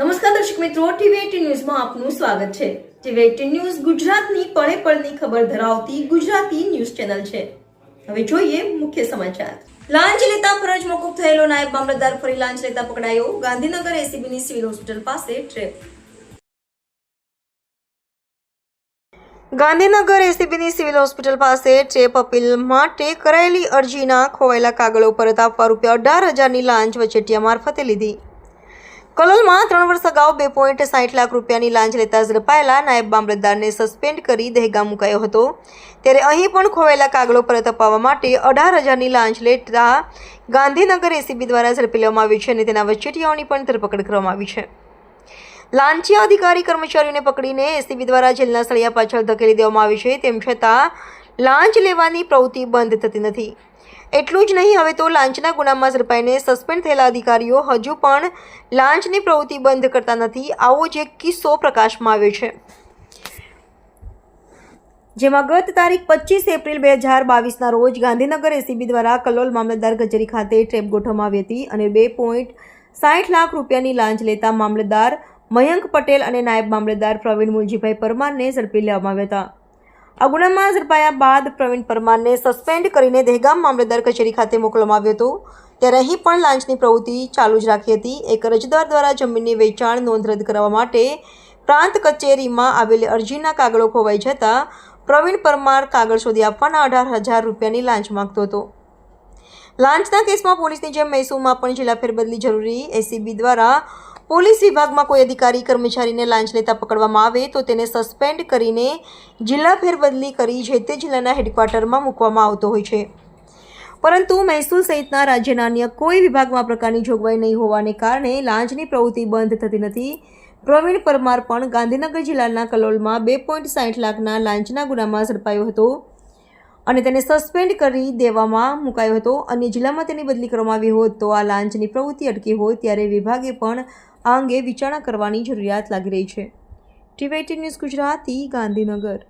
નમસ્કાર દર્શક મિત્રો, ટીવી ન્યૂઝમાં આપનું સ્વાગત છે. ટીવી ન્યૂઝ ગુજરાતની પળે પળની ખબર ધરાવતી ગુજરાતી ન્યૂઝ ચેનલ છે. હવે જોઈએ મુખ્ય સમાચાર. લાંચ લેતા ફરજ મોકૂફ થયેલો નાયબ મામલતદાર ફરી લાંચ લેતા પકડાયો ગાંધીનગર એસીબીની સિવિલ હોસ્પિટલ પાસે ટ્રેપ. ગાંધીનગર એસીબીની સિવિલ હોસ્પિટલ પાસે ટ્રેપ અપીલ માટે કરાયેલી અરજીના ખોવાયેલા કાગળો પરત આપવા રૂપિયા અઢાર હજારની લાંચ વચેટિયા મારફતે લીધી. કલોલમાં ત્રણ વર્ષ અગાઉ બે પોઈન્ટ સાઠ લાખ રૂપિયાની લાંચ લેતા ઝડપાયેલા નાયબ મામલતદારને સસ્પેન્ડ કરી દહેગામ મુકાયો હતો. ત્યારે અહીં પણ ખોવાયેલા કાગળો પરત અપાવવા માટે અઢાર હજારની લાંચ લેતા ગાંધીનગર એસીબી દ્વારા ઝડપી લેવામાં આવી છે અને તેના વચેટિયાઓની પણ ધરપકડ કરવામાં આવી છે. લાંચિયા અધિકારી કર્મચારીઓને પકડીને એસીબી દ્વારા જેલના સળિયા પાછળ ધકેલી દેવામાં આવી છે, તેમ છતાં લાંચ લેવાની પ્રવૃત્તિ બંધ થતી નથી. એટલું જ નહીં, હવે તો લાંચના ગુનામાં ઝડપાઈને સસ્પેન્ડ થયેલા અધિકારીઓ હજુ પણ લાંચની પ્રવૃત્તિ બંધ કરતા નથી. આવો જ એક કિસ્સો પ્રકાશમાં આવ્યો છે. જેમાં ગત તારીખ પચીસ એપ્રિલ બે હજાર બાવીસના રોજ ગાંધીનગર એસીબી દ્વારા કલોલ મામલતદાર કચેરી ખાતે ટ્રેપ ગોઠવવામાં આવી હતી અને બે પોઈન્ટ સાઠ લાખ રૂપિયાની લાંચ લેતા મામલતદાર મયંક પટેલ અને નાયબ મામલતદાર પ્રવીણ મુલજીભાઈ પરમારને ઝડપી લેવામાં આવ્યા હતા. આ ગુનામાં ઝડપાયા બાદ પ્રવીણ પરમારને સસ્પેન્ડ કરીને દહેગામ મામલતદાર કચેરી ખાતે મોકલવામાં આવ્યો હતો. ત્યારે અહીં પણ લાંચની પ્રવૃત્તિ ચાલુ જ રાખી હતી. એક અરજદાર દ્વારા જમીનની વેચાણ નોંધ રદ કરાવવા માટે પ્રાંત કચેરીમાં આવેલી અરજીના કાગળો ખોવાઈ જતાં પ્રવીણ પરમાર કાગળ શોધી આપવાના અઢાર હજાર રૂપિયાની લાંચ માંગતો હતો. લાંચના કેસમાં પોલીસની જેમ મૈસૂરમાં પણ જિલ્લા ફેરબદલી જરૂરી એસીબી દ્વારા પોલીસ વિભાગમાં કોઈ અધિકારી, કર્મચારીને લાંચ લેતા પકડવામાં આવે તો તેને સસ્પેન્ડ કરીને જિલ્લા ફેરબદલી કરી જે તે જિલ્લાના હેડક્વાર્ટરમાં મૂકવામાં આવતો હોય છે. પરંતુ મહેસૂલ સહિતના રાજ્યના અન્ય કોઈ વિભાગમાં પ્રકારની જોગવાઈ નહીં હોવાને કારણે લાંચની પ્રવૃત્તિ બંધ થતી નથી. પ્રવીણ પરમાર પણ ગાંધીનગર જિલ્લાના કલોલમાં બે પોઈન્ટ સાઠ લાખના લાંચના ગુનામાં ઝડપાયો હતો અને તેને સસ્પેન્ડ કરી દેવામાં મુકાયો હતો. અન્ય જિલ્લામાં તેની બદલી કરવામાં આવી હોત તો આ લાંચની પ્રવૃત્તિ અટકી હોય ત્યારે વિભાગે પણ આ અંગે વિચારણા કરવાની જરૂરિયાત લાગી રહી છે. TV news Gujarati Gandhinagar.